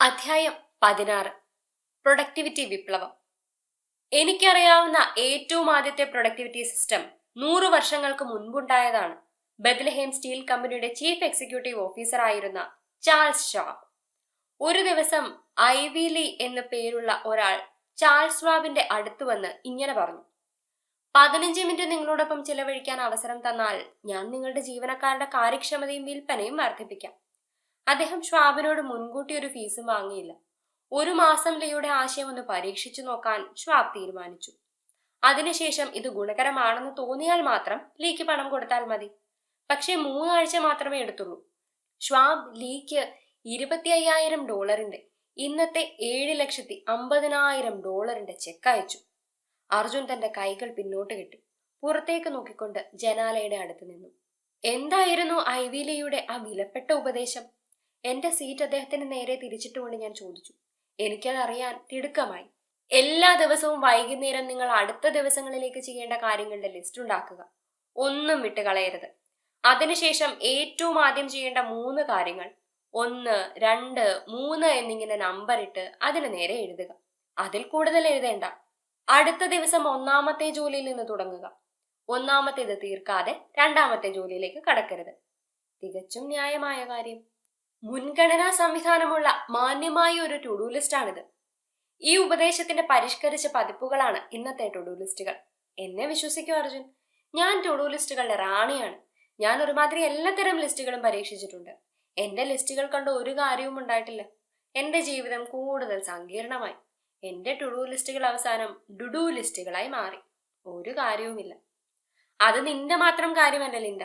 അധ്യായം പതിനാറ്. പ്രൊഡക്ടിവിറ്റി വിപ്ലവം. എനിക്കറിയാവുന്ന ഏറ്റവും ആദ്യത്തെ പ്രൊഡക്ടിവിറ്റി സിസ്റ്റം നൂറു വർഷങ്ങൾക്ക് മുൻപുണ്ടായതാണ്. ബദ്ലഹേം സ്റ്റീൽ കമ്പനിയുടെ ചീഫ് എക്സിക്യൂട്ടീവ് ഓഫീസർ ആയിരുന്ന ചാൾസ് ഷാബ് ഒരു ദിവസം ഐവിലി എന്ന പേരുള്ള ഒരാൾ ചാൾസ് ഷാബിന്റെ അടുത്ത് വന്ന് ഇങ്ങനെ പറഞ്ഞു. പതിനഞ്ച് മിനിറ്റ് നിങ്ങളോടൊപ്പം ചിലവഴിക്കാൻ അവസരം തന്നാൽ ഞാൻ നിങ്ങളുടെ ജീവനക്കാരുടെ കാര്യക്ഷമതയും വിൽപ്പനയും വർദ്ധിപ്പിക്കാം. അദ്ദേഹം ഷ്വാബിനോട് മുൻകൂട്ടി ഒരു ഫീസും വാങ്ങിയില്ല. ഒരു മാസം ലീയുടെ ആശയം ഒന്ന് പരീക്ഷിച്ചു നോക്കാൻ ഷ്വാബ് തീരുമാനിച്ചു. അതിനുശേഷം ഇത് ഗുണകരമാണെന്ന് തോന്നിയാൽ മാത്രം ലീക്ക് പണം കൊടുത്താൽ മതി. പക്ഷേ മൂന്നാഴ്ച മാത്രമേ എടുത്തുള്ളൂ. ഷ്വാബ് ലീക്ക് ഇരുപത്തി അയ്യായിരം ഡോളറിന്റെ ഇന്നത്തെ ഏഴ് ലക്ഷത്തി അമ്പതിനായിരം ഡോളറിന്റെ ചെക്ക് അയച്ചു. അർജുൻ തന്റെ കൈകൾ പിന്നോട്ട് കെട്ടി പുറത്തേക്ക് നോക്കിക്കൊണ്ട് ജനാലയുടെ അടുത്ത് നിന്നു. എന്തായിരുന്നു ഐവിലിയുടെ ആ വിലപ്പെട്ട ഉപദേശം? എന്റെ സീറ്റ് അദ്ദേഹത്തിന് നേരെ തിരിച്ചിട്ടുകൊണ്ട് ഞാൻ ചോദിച്ചു. എനിക്കതറിയാൻ തിടുക്കമായി. എല്ലാ ദിവസവും വൈകുന്നേരം നിങ്ങൾ അടുത്ത ദിവസങ്ങളിലേക്ക് ചെയ്യേണ്ട കാര്യങ്ങളുടെ ലിസ്റ്റ് ഉണ്ടാക്കുക. ഒന്നും വിട്ട് കളയരുത്. അതിനുശേഷം ഏറ്റവും ആദ്യം ചെയ്യേണ്ട മൂന്ന് കാര്യങ്ങൾ. ഒന്ന് രണ്ട് മൂന്ന് എന്നിങ്ങനെ നമ്പർ ഇട്ട് അതിന് നേരെ എഴുതുക. അതിൽ കൂടുതൽ എഴുതേണ്ട. അടുത്ത ദിവസം ഒന്നാമത്തെ ജോലിയിൽ നിന്ന് തുടങ്ങുക. ഒന്നാമത്തേത് തീർക്കാതെ രണ്ടാമത്തെ ജോലിയിലേക്ക് കടക്കരുത്. തികച്ചും ന്യായമായ കാര്യം. മുൻഗണനാ സംവിധാനമുള്ള മാന്യമായ ഒരു ടുഡു ലിസ്റ്റാണിത് ഈ ഉപദേശത്തിന്റെ പരിഷ്കരിച്ച പതിപ്പുകളാണ് ഇന്നത്തെ ടുഡു ലിസ്റ്റുകൾ എന്നെ വിശ്വസിക്കൂ അർജുൻ. ഞാൻ ടുഡു ലിസ്റ്റുകളുടെ റാണിയാണ്. ഞാൻ ഒരുമാതിരി എല്ലാത്തരം ലിസ്റ്റുകളും പരീക്ഷിച്ചിട്ടുണ്ട്. എന്റെ ലിസ്റ്റുകൾ കണ്ട് ഒരു കാര്യവും ഉണ്ടായിട്ടില്ല. എന്റെ ജീവിതം കൂടുതൽ സങ്കീർണമായി. എന്റെ ടുഡു ലിസ്റ്റുകൾ അവസാനം ഡുഡു ലിസ്റ്റുകളായി മാറി. ഒരു കാര്യവുമില്ല. അത് നിന്റെ മാത്രം കാര്യമല്ല ലിൻഡ.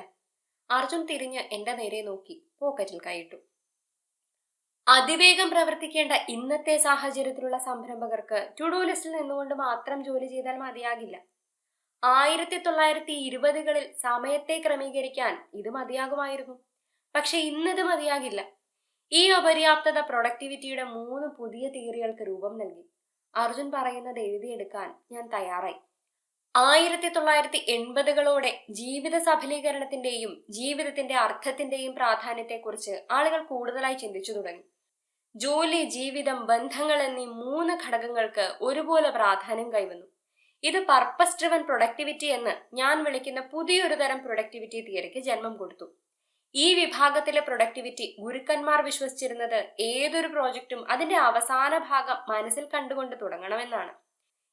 അർജുൻ തിരിഞ്ഞ് എന്റെ നേരെ നോക്കി പോക്കറ്റിൽ കൈയിട്ടു. അതിവേഗം പ്രവർത്തിക്കേണ്ട ഇന്നത്തെ സാഹചര്യത്തിലുള്ള സംരംഭകർക്ക് ടു ഡു ലിസ്റ്റിൽ നിന്നുകൊണ്ട് മാത്രം ജോലി ചെയ്താൽ മതിയാകില്ല. ആയിരത്തി തൊള്ളായിരത്തി ഇരുപതുകളിൽ സമയത്തെ ക്രമീകരിക്കാൻ ഇത് മതിയാകുമായിരുന്നു. പക്ഷെ ഇന്നത് മതിയാകില്ല. ഈ അപര്യാപ്തത പ്രൊഡക്ടിവിറ്റിയുടെ മൂന്ന് പുതിയ തിയറികൾക്ക് രൂപം നൽകി. അർജുൻ പറയുന്നത് എഴുതിയെടുക്കാൻ ഞാൻ തയ്യാറായി. ആയിരത്തി തൊള്ളായിരത്തി എൺപതുകളോടെ ജീവിത സഫലീകരണത്തിന്റെയും ജീവിതത്തിന്റെ അർത്ഥത്തിന്റെയും പ്രാധാന്യത്തെക്കുറിച്ച് ആളുകൾ കൂടുതലായി ചിന്തിച്ചു തുടങ്ങി. ജോലി ജീവിതം ബന്ധങ്ങൾ എന്നീ മൂന്ന് ഘടകങ്ങൾക്ക് ഒരുപോലെ പ്രാധാന്യം കൈവന്നു. ഇത് പർപ്പസ് ഡ്രിവൻ പ്രൊഡക്ടിവിറ്റി എന്ന് ഞാൻ വിളിക്കുന്ന പുതിയൊരു തരം പ്രൊഡക്ടിവിറ്റി തിയറിക്ക് ജന്മം കൊടുത്തു. ഈ വിഭാഗത്തിലെ പ്രൊഡക്ടിവിറ്റി ഗുരുക്കന്മാർ വിശ്വസിച്ചിരുന്നത് ഏതൊരു പ്രോജക്റ്റും അതിന്റെ അവസാന ഭാഗം മനസ്സിൽ കണ്ടുകൊണ്ട് തുടങ്ങണമെന്നാണ്.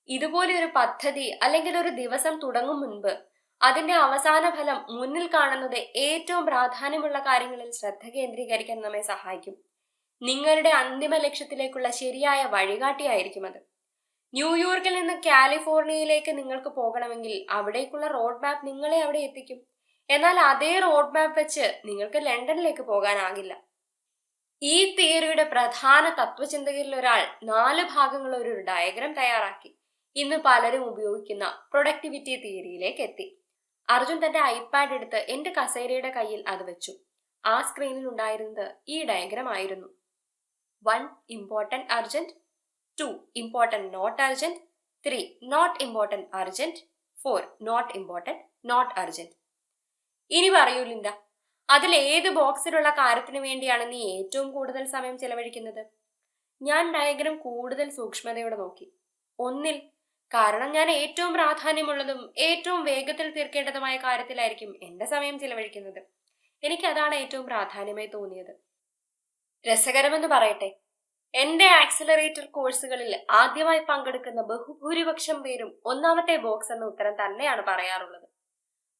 ഇതുപോലെ ഒരു പദ്ധതി അല്ലെങ്കിൽ ഒരു ദിവസം തുടങ്ങും മുൻപ് അതിന്റെ അവസാന ഫലം മുന്നിൽ കാണുന്നത് ഏറ്റവും പ്രാധാന്യമുള്ള കാര്യങ്ങളിൽ ശ്രദ്ധ കേന്ദ്രീകരിക്കാൻ നമ്മെ സഹായിക്കും. നിങ്ങളുടെ അന്തിമ ലക്ഷ്യത്തിലേക്കുള്ള ശരിയായ വഴികാട്ടിയായിരിക്കും അത്. ന്യൂയോർക്കിൽ നിന്ന് കാലിഫോർണിയയിലേക്ക് നിങ്ങൾക്ക് പോകണമെങ്കിൽ അവിടേക്കുള്ള റോഡ് മാപ്പ് നിങ്ങളെ അവിടെ എത്തിക്കും. എന്നാൽ അതേ റോഡ് മാപ്പ് വെച്ച് നിങ്ങൾക്ക് ലണ്ടനിലേക്ക് പോകാനാകില്ല. ഈ തിയറിയുടെ പ്രധാന തത്വചിന്തകരിൽ ഒരാൾ നാല് ഭാഗങ്ങൾ ഒരു ഡയഗ്രാം തയ്യാറാക്കി. ഇന്ന് പലരും ഉപയോഗിക്കുന്ന പ്രൊഡക്ടിവിറ്റി തിയറിയിലേക്ക് എത്തി. അർജുൻ തന്റെ ഐപാഡ് എടുത്ത് എന്റെ കസേരയുടെ കയ്യിൽ അത് വെച്ചു. ആ സ്ക്രീനിൽ ഉണ്ടായിരുന്നത് ഈ ഡയഗ്രാം ആയിരുന്നു. One important urgent two important not urgent three not important urgent four not important not urgent ഇനി പറയൂ ലിൻഡ. അതിൽ ഏത് ബോക്സിലുള്ള കാര്യത്തിന് വേണ്ടിയാണ് നീ ഏറ്റവും കൂടുതൽ സമയം ചെലവഴിക്കുന്നത്? ഞാൻ ഡയഗ്രം കൂടുതൽ സൂക്ഷ്മതയോടെ നോക്കി. ഒന്നിൽ കാരണം ഞാൻ ഏറ്റവും പ്രാധാന്യമുള്ളതും ഏറ്റവും വേഗത്തിൽ തീർക്കേണ്ടതുമായ കാര്യത്തിലായിരിക്കും എന്റെ സമയം ചിലവഴിക്കുന്നത്. എനിക്ക് അതാണ് ഏറ്റവും പ്രാധാന്യമായി തോന്നിയത്. രസകരമെന്ന് പറയട്ടെ. എന്റെ ആക്സിലറേറ്റർ കോഴ്സുകളിൽ ആദ്യമായി പങ്കെടുക്കുന്ന ബഹുഭൂരിപക്ഷം പേരും ഒന്നാമത്തെ ബോക്സ് എന്ന ഉത്തരം തന്നെയാണ് പറയാറുള്ളത്.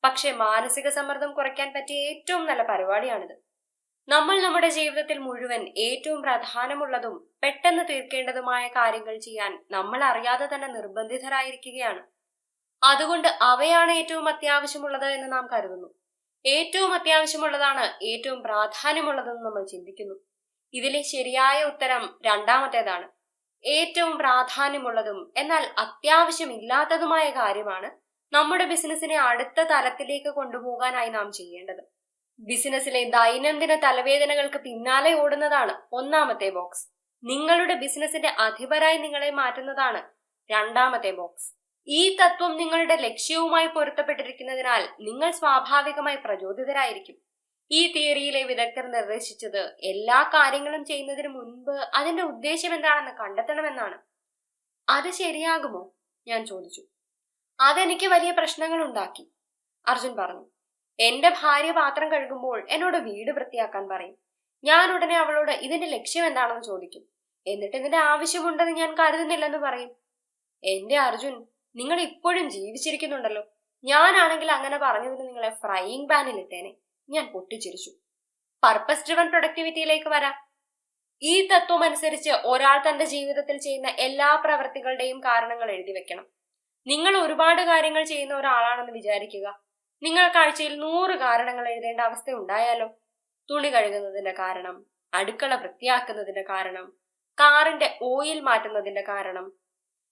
പക്ഷേ മാനസിക സമ്മർദ്ദം കുറയ്ക്കാൻ പറ്റിയ ഏറ്റവും നല്ല പരിപാടിയാണിത്. നമ്മൾ നമ്മുടെ ജീവിതത്തിൽ മുഴുവൻ ഏറ്റവും പ്രധാനമുള്ളതും പെട്ടെന്ന് തീർക്കേണ്ടതുമായ കാര്യങ്ങൾ ചെയ്യാൻ നമ്മൾ അറിയാതെ തന്നെ നിർബന്ധിതരായിരിക്കുകയാണ്. അതുകൊണ്ട് അവയാണ് ഏറ്റവും അത്യാവശ്യമുള്ളത് എന്ന് നാം കരുതുന്നു. ഏറ്റവും അത്യാവശ്യമുള്ളതാണ് ഏറ്റവും പ്രാധാന്യമുള്ളതെന്ന് നമ്മൾ ചിന്തിക്കുന്നു. ഇതിലെ ശരിയായ ഉത്തരം രണ്ടാമത്തേതാണ്. ഏറ്റവും പ്രാധാന്യമുള്ളതും എന്നാൽ അത്യാവശ്യമില്ലാത്തതുമായ കാര്യമാണ് നമ്മുടെ ബിസിനസ്സിനെ അടുത്ത തലത്തിലേക്ക് കൊണ്ടുപോകാനായി നാം ചെയ്യേണ്ടത്. ബിസിനസ്സിലെ ദൈനംദിന തലവേദനകൾക്ക് പിന്നാലെ ഓടുന്നതാണ് ഒന്നാമത്തെ ബോക്സ്. നിങ്ങളുടെ ബിസിനസിന്റെ അധിപരായി നിങ്ങളെ മാറ്റുന്നതാണ് രണ്ടാമത്തെ ബോക്സ്. ഈ തത്വം നിങ്ങളുടെ ലക്ഷ്യവുമായി പൊരുത്തപ്പെട്ടിരിക്കുന്നതിനാൽ നിങ്ങൾ സ്വാഭാവികമായി പ്രചോദിതരായിരിക്കും. ഈ തിയറിയിലെ വിദഗ്ധർ നിർദ്ദേശിച്ചത് എല്ലാ കാര്യങ്ങളും ചെയ്യുന്നതിന് മുൻപ് അതിന്റെ ഉദ്ദേശം എന്താണെന്ന് കണ്ടെത്തണമെന്നാണ്. അത് ശരിയാകുമോ? ഞാൻ ചോദിച്ചു. അതെനിക്ക് വലിയ പ്രശ്നങ്ങൾ ഉണ്ടാക്കി. അർജുൻ പറഞ്ഞു. എന്റെ ഭാര്യ പാത്രം കഴുകുമ്പോൾ എന്നോട് വീട് വൃത്തിയാക്കാൻ പറയും. ഞാൻ ഉടനെ അവളോട് ഇതിന്റെ ലക്ഷ്യം എന്താണെന്ന് ചോദിക്കും. എന്നിട്ട് ഇതിന്റെ ആവശ്യമുണ്ടെന്ന് ഞാൻ കരുതുന്നില്ലെന്ന് പറയും. എന്റെ അർജുൻ നിങ്ങൾ ഇപ്പോഴും ജീവിച്ചിരിക്കുന്നുണ്ടല്ലോ. ഞാനാണെങ്കിൽ അങ്ങനെ പറഞ്ഞതിന് നിങ്ങളെ ഫ്രൈയിങ് പാനിൽ ഇട്ടേനെ. ഞാൻ പൊട്ടിച്ചിരിച്ചു. പർപ്പസ് ഡ്രിവൺ പ്രൊഡക്ടിവിറ്റിയിലേക്ക് വരാം. ഈ തത്വം അനുസരിച്ച് ഒരാൾ തന്റെ ജീവിതത്തിൽ ചെയ്യുന്ന എല്ലാ പ്രവൃത്തികളുടെയും കാരണങ്ങൾ എഴുതി വെക്കണം. നിങ്ങൾ ഒരുപാട് കാര്യങ്ങൾ ചെയ്യുന്ന ഒരാളാണെന്ന് വിചാരിക്കുക. നിങ്ങൾ കാഴ്ചയിൽ നൂറ് കാരണങ്ങൾ എഴുതേണ്ട അവസ്ഥ ഉണ്ടായാലോ? തുണി കഴുകുന്നതിന്റെ കാരണം അടുക്കള വൃത്തിയാക്കുന്നതിന്റെ കാരണം കാറിന്റെ ഓയിൽ മാറ്റുന്നതിന്റെ കാരണം.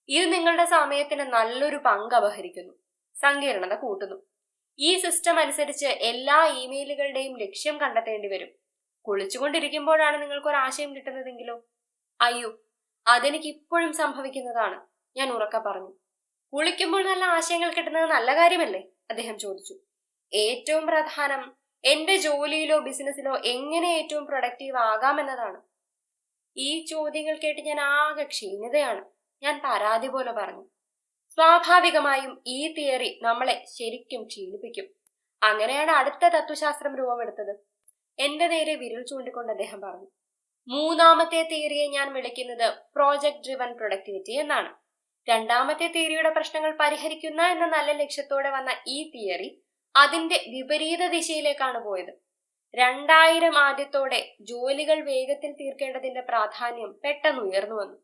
ഇത് നിങ്ങളുടെ സമയത്തിന് നല്ലൊരു പങ്ക് അപഹരിക്കുന്നു. സങ്കീർണത കൂട്ടുന്നു. ഈ സിസ്റ്റം അനുസരിച്ച് എല്ലാ ഇമെയിലുകളുടെയും ലക്ഷ്യം കണ്ടെത്തേണ്ടി വരും. കുളിച്ചുകൊണ്ടിരിക്കുമ്പോഴാണ് നിങ്ങൾക്ക് ഒരു ആശയം കിട്ടുന്നതെങ്കിലോ? അയ്യോ അതെനിക്ക് ഇപ്പോഴും സംഭവിക്കുന്നതാണ്. ഞാൻ ഉറക്ക പറഞ്ഞു. കുളിക്കുമ്പോൾ നല്ല ആശയങ്ങൾ കിട്ടുന്നത് നല്ല കാര്യമല്ലേ? അദ്ദേഹം ചോദിച്ചു. ഏറ്റവും പ്രധാനം എന്റെ ജോലിയിലോ ബിസിനസ്സിലോ എങ്ങനെ ഏറ്റവും പ്രൊഡക്റ്റീവ് ആകാമെന്നതാണ് ഈ ചോദ്യങ്ങൾ കേട്ട് ഞാൻ ആകെ ക്ഷീണിതയാണ്. ഞാൻ പരാതി പോലെ പറഞ്ഞു. സ്വാഭാവികമായും ഈ തിയറി നമ്മളെ ശരിക്കും ക്ഷീണിപ്പിക്കും. അങ്ങനെയാണ് അടുത്ത തത്വശാസ്ത്രം രൂപമെടുത്തത്. എന്റെ നേരെ വിരൽ ചൂണ്ടിക്കൊണ്ട് അദ്ദേഹം പറഞ്ഞു മൂന്നാമത്തെ തിയറിയെ ഞാൻ വിളിക്കുന്നത് പ്രോജക്ട് ഡ്രിവൻ പ്രൊഡക്ടിവിറ്റി എന്നാണ്. രണ്ടാമത്തെ തിയറിയുടെ പ്രശ്നങ്ങൾ പരിഹരിക്കുന്ന എന്ന നല്ല ലക്ഷ്യത്തോടെ വന്ന ഈ തിയറി അതിന്റെ വിപരീത ദിശയിലേക്കാണ് പോയത്. രണ്ടായിരം ആദ്യത്തോടെ ജോലികൾ വേഗത്തിൽ തീർക്കേണ്ടതിന്റെ പ്രാധാന്യം പെട്ടെന്ന് ഉയർന്നു വന്നു.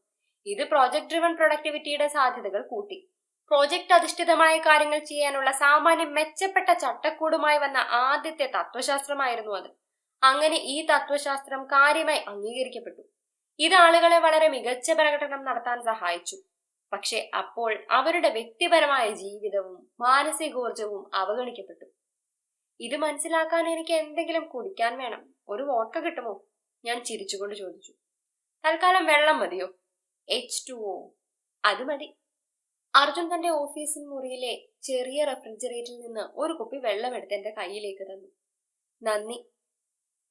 ഇത് പ്രോജക്ട് ഡ്രിവൺ പ്രൊഡക്ടിവിറ്റിയുടെ സാധ്യതകൾ കൂട്ടി. പ്രോജക്റ്റ് അധിഷ്ഠിതമായ കാര്യങ്ങൾ ചെയ്യാനുള്ള സാമാന്യം മെച്ചപ്പെട്ട ചട്ടക്കൂടുമായി വന്ന ആദ്യത്തെ തത്വശാസ്ത്രമായിരുന്നു അത്. അങ്ങനെ ഈ തത്വശാസ്ത്രം കാര്യമായി അംഗീകരിക്കപ്പെട്ടു. ഇത് ആളുകളെ വളരെ മികച്ച പ്രകടനം നടത്താൻ സഹായിച്ചു. പക്ഷെ അപ്പോൾ അവരുടെ വ്യക്തിപരമായ ജീവിതവും മാനസികോർജവും അവഗണിക്കപ്പെട്ടു. ഇത് മനസ്സിലാക്കാൻ എനിക്ക് എന്തെങ്കിലും കുടിക്കാൻ വേണം. ഒരു വോട്ട കിട്ടുമോ? ഞാൻ ചിരിച്ചുകൊണ്ട് ചോദിച്ചു. തൽക്കാലം വെള്ളം മതിയോ? എച്ച് ടു ഒ അത് മതി. അർജുൻ തന്റെ ഓഫീസിൽ മുറിയിലെ ചെറിയ റെഫ്രിജറേറ്ററിൽ നിന്ന് ഒരു കുപ്പി വെള്ളം എടുത്ത് എന്റെ കയ്യിലേക്ക് തന്നു. നന്ദി.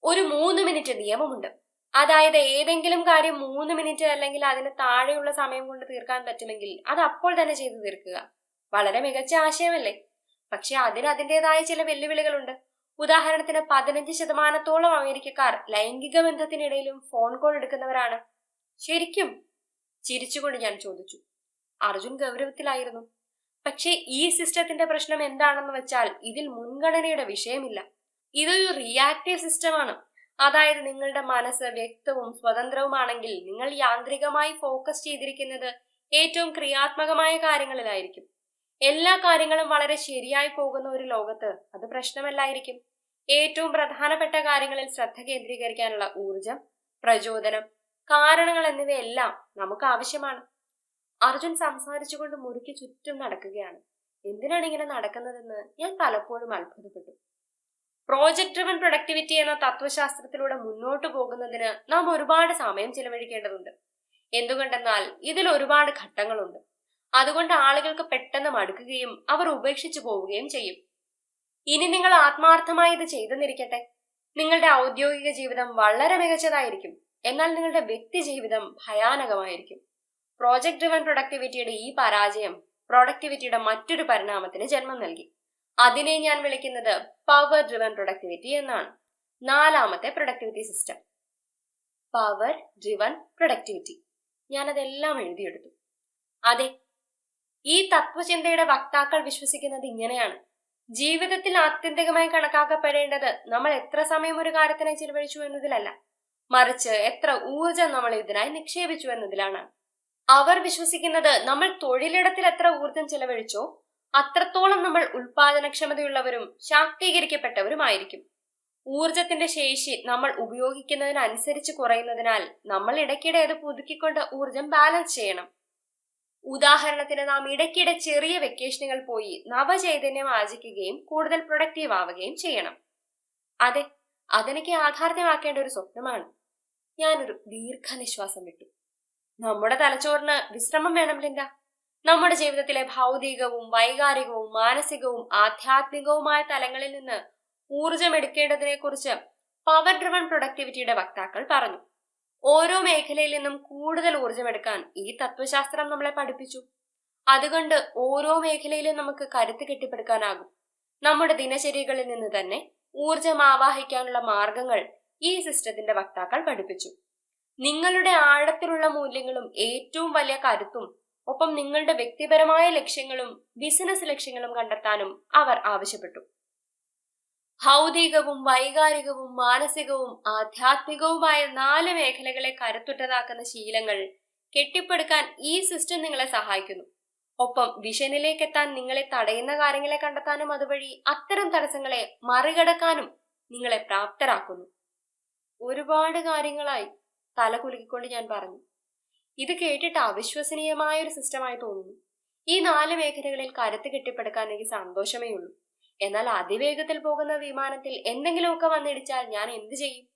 ഒരു മൂന്ന് മിനിറ്റ് നിയമമുണ്ട്. അതായത് ഏതെങ്കിലും കാര്യം മൂന്ന് മിനിറ്റ് അല്ലെങ്കിൽ അതിന് താഴെയുള്ള സമയം കൊണ്ട് തീർക്കാൻ പറ്റുമെങ്കിൽ അത് അപ്പോൾ തന്നെ ചെയ്തു തീർക്കുക. വളരെ മികച്ച ആശയമല്ലേ? പക്ഷെ അതിന് അതിന്റെതായ ചില വെല്ലുവിളികളുണ്ട്. ഉദാഹരണത്തിന് പതിനഞ്ച് ശതമാനത്തോളം അമേരിക്കക്കാർ ലൈംഗിക ബന്ധത്തിനിടയിലും ഫോൺ കോൾ എടുക്കുന്നവരാണ്. ശരിക്കും ചിരിച്ചുകൊണ്ട് ഞാൻ ചോദിച്ചു. അർജുൻ ഗൗരവത്തിലായിരുന്നു. പക്ഷേ ഈ സിസ്റ്റത്തിന്റെ പ്രശ്നം എന്താണെന്ന് വെച്ചാൽ ഇതിൽ മുൻഗണനയുടെ വിഷയമില്ല. ഇതൊരു റിയാക്റ്റീവ് സിസ്റ്റമാണ് അതായത് നിങ്ങളുടെ മനസ്സ് വ്യക്തവും സ്വതന്ത്രവുമാണെങ്കിൽ നിങ്ങൾ യാന്ത്രികമായി ഫോക്കസ് ചെയ്തിരിക്കുന്നത് ഏറ്റവും ക്രിയാത്മകമായ കാര്യങ്ങളിലായിരിക്കും. എല്ലാ കാര്യങ്ങളും വളരെ ശരിയായി പോകുന്ന ഒരു ലോകത്ത് അത് പ്രശ്നമല്ലായിരിക്കും. ഏറ്റവും പ്രധാനപ്പെട്ട കാര്യങ്ങളിൽ ശ്രദ്ധ കേന്ദ്രീകരിക്കാനുള്ള ഊർജം പ്രചോദനം കാരണങ്ങൾ എന്നിവയെല്ലാം നമുക്ക് ആവശ്യമാണ്. അർജുൻ സംസാരിച്ചുകൊണ്ട് മുറിക്ക് ചുറ്റും നടക്കുകയാണ്. എന്തിനാണ് ഇങ്ങനെ നടക്കുന്നതെന്ന് ഞാൻ പലപ്പോഴും അത്ഭുതപ്പെട്ടു. പ്രോജക്ട് ഡ്രിവൻ പ്രൊഡക്ടിവിറ്റി എന്ന തത്വശാസ്ത്രത്തിലൂടെ മുന്നോട്ട് പോകുന്നതിന് നാം ഒരുപാട് സമയം ചിലവഴിക്കേണ്ടതുണ്ട്. എന്തുകൊണ്ടെന്നാൽ ഇതിൽ ഒരുപാട് ഘട്ടങ്ങളുണ്ട്. അതുകൊണ്ട് ആളുകൾക്ക് പെട്ടെന്ന് മടുക്കുകയും അവർ ഉപേക്ഷിച്ചു പോവുകയും ചെയ്യും. ഇനി നിങ്ങൾ ആത്മാർത്ഥമായി ഇത് ചെയ്തെന്നിരിക്കട്ടെ. നിങ്ങളുടെ ഔദ്യോഗിക ജീവിതം വളരെ മികച്ചതായിരിക്കും. എന്നാൽ നിങ്ങളുടെ വ്യക്തി ജീവിതം ഭയാനകമായിരിക്കും. പ്രോജക്ട് ഡ്രിവൻ പ്രൊഡക്ടിവിറ്റിയുടെ ഈ പരാജയം പ്രൊഡക്ടിവിറ്റിയുടെ മറ്റൊരു പരിണാമത്തിന് ജന്മം നൽകി. അതിനെ ഞാൻ വിളിക്കുന്നത് പവർ ഡ്രിവൻ പ്രൊഡക്ടിവിറ്റി എന്നാണ്. നാലാമത്തെ productivity system power driven productivity ഞാനതെല്ലാം എഴുതിയെടുത്തു. അതെ ഈ തത്വചിന്തയുടെ വക്താക്കൾ വിശ്വസിക്കുന്നത് ഇങ്ങനെയാണ്. ജീവിതത്തിൽ ആത്യന്തികമായി കണക്കാക്കപ്പെടേണ്ടത് നമ്മൾ എത്ര സമയം ഒരു കാര്യത്തിനായി ചിലവഴിച്ചു എന്നതിലല്ല. മറിച്ച് എത്ര ഊർജം നമ്മൾ ഇതിനായി നിക്ഷേപിച്ചു എന്നതിലാണ്. അവർ വിശ്വസിക്കുന്നത് നമ്മൾ തൊഴിലിടത്തിൽ എത്ര ഊർജം ചെലവഴിച്ചോ അത്രത്തോളം നമ്മൾ ഉൽപാദനക്ഷമതയുള്ളവരും ശാക്തീകരിക്കപ്പെട്ടവരുമായിരിക്കും. ഊർജത്തിന്റെ ശേഷി നമ്മൾ ഉപയോഗിക്കുന്നതിനനുസരിച്ച് കുറയുന്നതിനാൽ നമ്മൾ ഇടയ്ക്കിടെ അത് പുതുക്കിക്കൊണ്ട് ഊർജം ബാലൻസ് ചെയ്യണം. ഉദാഹരണത്തിന് നാം ഇടയ്ക്കിടെ ചെറിയ വെക്കേഷനുകൾ പോയി നവചൈതന്യം ആർജിക്കുകയും കൂടുതൽ പ്രൊഡക്റ്റീവ് ആവുകയും ചെയ്യണം. അതെ അതെനിക്ക് യാഥാർത്ഥ്യമാക്കേണ്ട ഒരു സ്വപ്നമാണ്. ഞാനൊരു ദീർഘനിശ്വാസം വിട്ടു. നമ്മുടെ തലച്ചോറിന് വിശ്രമം വേണം ലിൻഡ. നമ്മുടെ ജീവിതത്തിലെ ഭൗതികവും വൈകാരികവും മാനസികവും ആധ്യാത്മികവുമായ തലങ്ങളിൽ നിന്ന് ഊർജം എടുക്കേണ്ടതിനെ കുറിച്ച് പവർ ഡ്രിവൺ പ്രൊഡക്ടിവിറ്റിയുടെ വക്താക്കൾ പറഞ്ഞു. ഓരോ മേഖലയിൽ നിന്നും കൂടുതൽ ഊർജമെടുക്കാൻ ഈ തത്വശാസ്ത്രം നമ്മളെ പഠിപ്പിച്ചു. അതുകൊണ്ട് ഓരോ മേഖലയിലും നമുക്ക് കരുത്ത് കെട്ടിപ്പടുക്കാനാകും. നമ്മുടെ ദിനചര്യകളിൽ നിന്ന് തന്നെ ഊർജം ആവാഹിക്കാനുള്ള മാർഗങ്ങൾ ഈ സിസ്റ്റത്തിന്റെ വക്താക്കൾ പഠിപ്പിച്ചു. നിങ്ങളുടെ ആഴത്തിലുള്ള മൂല്യങ്ങളും ഏറ്റവും വലിയ കരുത്തും ഒപ്പം നിങ്ങളുടെ വ്യക്തിപരമായ ലക്ഷ്യങ്ങളും ബിസിനസ് ലക്ഷ്യങ്ങളും കണ്ടെത്താനും അവർ ആവശ്യപ്പെട്ടു. ഭൗതികവും വൈകാരികവും മാനസികവും ആധ്യാത്മികവുമായ നാല് മേഖലകളെ കരുത്തുറ്റതാക്കുന്ന ശീലങ്ങൾ കെട്ടിപ്പടുക്കാൻ ഈ സിസ്റ്റം നിങ്ങളെ സഹായിക്കുന്നു. ഒപ്പം വിഷനിലേക്ക് എത്താൻ നിങ്ങളെ തടയുന്ന കാര്യങ്ങളെ കണ്ടെത്താനും അതുവഴി അത്തരം തടസ്സങ്ങളെ മറികടക്കാനും നിങ്ങളെ പ്രാപ്തരാക്കുന്നു. ഒരുപാട് കാര്യങ്ങളായി തല കുലുക്കിക്കൊണ്ട് ഞാൻ പറഞ്ഞു. ഇത് കേട്ടിട്ട് അവിശ്വസനീയമായ ഒരു സിസ്റ്റമായി തോന്നുന്നു. ഈ നാല് മേഖലകളിൽ കരുത്ത് കെട്ടിപ്പടുക്കാൻ എനിക്ക് സന്തോഷമേ ഉള്ളൂ. എന്നാൽ അതിവേഗത്തിൽ പോകുന്ന വിമാനത്തിൽ എന്തെങ്കിലുമൊക്കെ വന്നിടിച്ചാൽ ഞാൻ എന്ത് ചെയ്യും?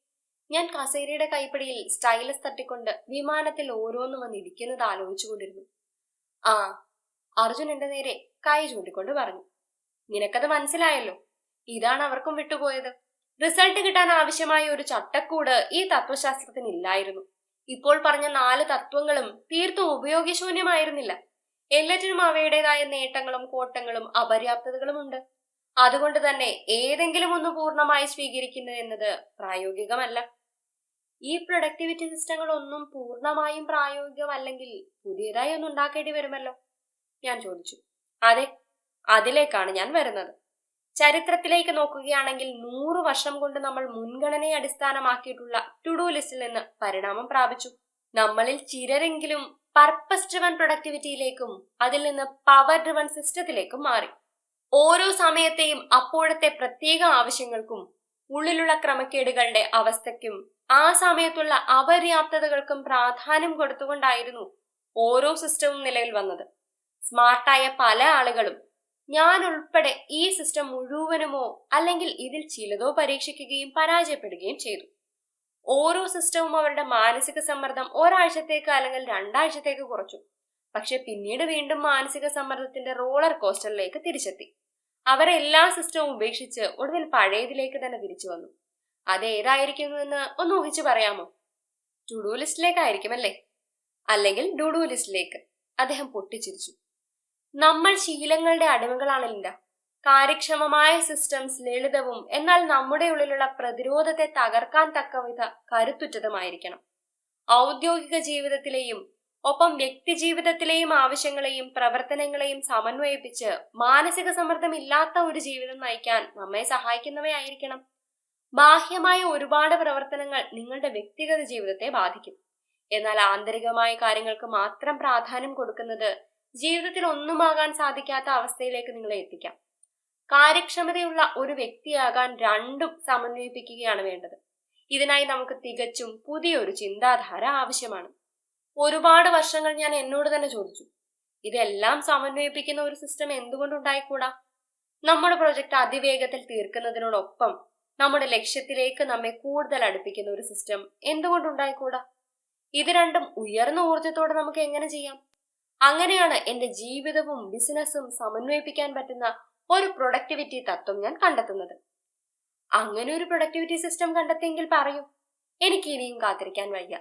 ഞാൻ കസേരയുടെ കൈപ്പിടിയിൽ സ്റ്റൈലസ് തട്ടിക്കൊണ്ട് വിമാനത്തിൽ ഓരോന്നും വന്ന് ഇടിക്കുന്നത് ആലോചിച്ചുകൊണ്ടിരുന്നു ആ അർജുൻ എന്റെ നേരെ കൈ ചൂണ്ടിക്കൊണ്ട് പറഞ്ഞു. നിനക്കത് മനസ്സിലായല്ലോ. ഇതാണ് അവർക്കും വിട്ടുപോയത്. റിസൾട്ട് കിട്ടാൻ ആവശ്യമായ ഒരു ചട്ടക്കൂട് ഈ തത്വശാസ്ത്രത്തിന് ഇല്ലായിരുന്നു ഇപ്പോൾ പറഞ്ഞ നാല് തത്വങ്ങളും തീർത്തും ഉപയോഗശൂന്യമായിരുന്നില്ല. എല്ലാറ്റിനും അവയുടേതായ നേട്ടങ്ങളും കോട്ടങ്ങളും അപര്യാപ്തതകളും ഉണ്ട്. അതുകൊണ്ട് തന്നെ ഏതെങ്കിലും ഒന്ന് പൂർണമായി സ്വീകരിക്കുന്നത് എന്നത് പ്രായോഗികമല്ല. ഈ പ്രൊഡക്ടിവിറ്റി സിസ്റ്റങ്ങൾ ഒന്നും പൂർണമായും പ്രായോഗികമല്ലെങ്കിൽ പുതിയതായി ഒന്നും ഉണ്ടാക്കേണ്ടി വരുമല്ലോ? ഞാൻ ചോദിച്ചു. അതെ അതിലേക്കാണ് ഞാൻ വരുന്നത്. ചരിത്രത്തിലേക്ക് നോക്കുകയാണെങ്കിൽ നൂറ് വർഷം കൊണ്ട് നമ്മൾ മുൻഗണനയെ അടിസ്ഥാനമാക്കിയിട്ടുള്ള ടു ഡു ലിസ്റ്റിൽ നിന്ന് പരിണാമം പ്രാപിച്ചു. നമ്മളിൽ ചിലരെങ്കിലും പർപ്പസ് ഡ്രിവൺ പ്രൊഡക്ടിവിറ്റിയിലേക്കും അതിൽ നിന്ന് പവർ ഡ്രിവൺ സിസ്റ്റത്തിലേക്കും മാറി. ഓരോ സമയത്തെയും അപ്പോഴത്തെ പ്രത്യേക ആവശ്യങ്ങൾക്കും ഉള്ളിലുള്ള ക്രമക്കേടുകളുടെ അവസ്ഥയ്ക്കും ആ സമയത്തുള്ള അപര്യാപ്തതകൾക്കും പ്രാധാന്യം കൊടുത്തുകൊണ്ടായിരുന്നു ഓരോ സിസ്റ്റവും നിലവിൽ വന്നത്. സ്മാർട്ടായ പല ആളുകളും ഞാൻ ഉൾപ്പെടെ ഈ സിസ്റ്റം മുഴുവനുമോ അല്ലെങ്കിൽ ഇതിൽ ചിലതോ പരീക്ഷിക്കുകയും പരാജയപ്പെടുകയും ചെയ്തു. ഓരോ സിസ്റ്റവും അവരുടെ മാനസിക സമ്മർദ്ദം ഒരാഴ്ചത്തേക്ക് അല്ലെങ്കിൽ രണ്ടാഴ്ചത്തേക്ക് കുറച്ചു. പക്ഷെ പിന്നീട് വീണ്ടും മാനസിക സമ്മർദ്ദത്തിന്റെ റോളർ കോസ്റ്ററിലേക്ക് തിരിച്ചെത്തി. അവരെ എല്ലാ സിസ്റ്റവും ഉപേക്ഷിച്ച് ഒടുവിൽ പഴയതിലേക്ക് തന്നെ തിരിച്ചു വന്നു. അത് ഏതായിരിക്കുന്നുവെന്ന് ഒന്ന് ഊഹിച്ചു പറയാമോ? ടു ഡു ലിസ്റ്റിലേക്കായിരിക്കുമല്ലേ അല്ലെങ്കിൽ ഡു ലിസ്റ്റിലേക്ക് അദ്ദേഹം പൊട്ടിച്ചിരിച്ചു. നമ്മൾ ശീലങ്ങളുടെ അടിമകളാണല്ല കാര്യക്ഷമമായ സിസ്റ്റംസ് ലളിതവും എന്നാൽ നമ്മുടെ ഉള്ളിലുള്ള പ്രതിരോധത്തെ തകർക്കാൻ തക്കവിധ കരുത്തുറ്റതുമായിരിക്കണം. ഔദ്യോഗിക ജീവിതത്തിലെയും ഒപ്പം വ്യക്തി ജീവിതത്തിലെയും ആവശ്യങ്ങളെയും പ്രവർത്തനങ്ങളെയും സമന്വയിപ്പിച്ച് മാനസിക സമ്മർദ്ദം ഇല്ലാത്ത ഒരു ജീവിതം നയിക്കാൻ നമ്മെ സഹായിക്കുന്നവയായിരിക്കണം. ബാഹ്യമായ ഒരുപാട് പ്രവർത്തനങ്ങൾ നിങ്ങളുടെ വ്യക്തിഗത ജീവിതത്തെ ബാധിക്കും. എന്നാൽ ആന്തരികമായ കാര്യങ്ങൾക്ക് മാത്രം പ്രാധാന്യം കൊടുക്കുന്നത് ജീവിതത്തിൽ ഒന്നുമാകാൻ സാധിക്കാത്ത അവസ്ഥയിലേക്ക് നിങ്ങളെ എത്തിക്കാം. കാര്യക്ഷമതയുള്ള ഒരു വ്യക്തിയാകാൻ രണ്ടും സമന്വയിപ്പിക്കുകയാണ് വേണ്ടത്. ഇതിനായി നമുക്ക് തികച്ചും പുതിയൊരു ചിന്താധാര ആവശ്യമാണ്. ഒരുപാട് വർഷങ്ങൾ ഞാൻ എന്നോട് തന്നെ ചോദിച്ചു ഇതെല്ലാം സമന്വയിപ്പിക്കുന്ന ഒരു സിസ്റ്റം എന്തുകൊണ്ടുണ്ടായിക്കൂടാ? നമ്മുടെ പ്രൊജക്ട് അതിവേഗത്തിൽ തീർക്കുന്നതിനോടൊപ്പം നമ്മുടെ ലക്ഷ്യത്തിലേക്ക് നമ്മെ കൂടുതൽ അടുപ്പിക്കുന്ന ഒരു സിസ്റ്റം എന്തുകൊണ്ടുണ്ടായിക്കൂടാ? ഇത് രണ്ടും ഉയർന്ന ഊർജത്തോടെ നമുക്ക് എങ്ങനെ ചെയ്യാം? അങ്ങനെയാണ് എന്റെ ജീവിതവും ബിസിനസ്സും സമന്വയിപ്പിക്കാൻ പറ്റുന്ന ഒരു പ്രൊഡക്ടിവിറ്റി തത്വം ഞാൻ കണ്ടെത്തുന്നത്. അങ്ങനെ ഒരു പ്രൊഡക്ടിവിറ്റി സിസ്റ്റം കണ്ടെത്തിയെങ്കിൽ പറയൂ എനിക്ക് ഇനിയും കാത്തിരിക്കാൻ വയ്യ.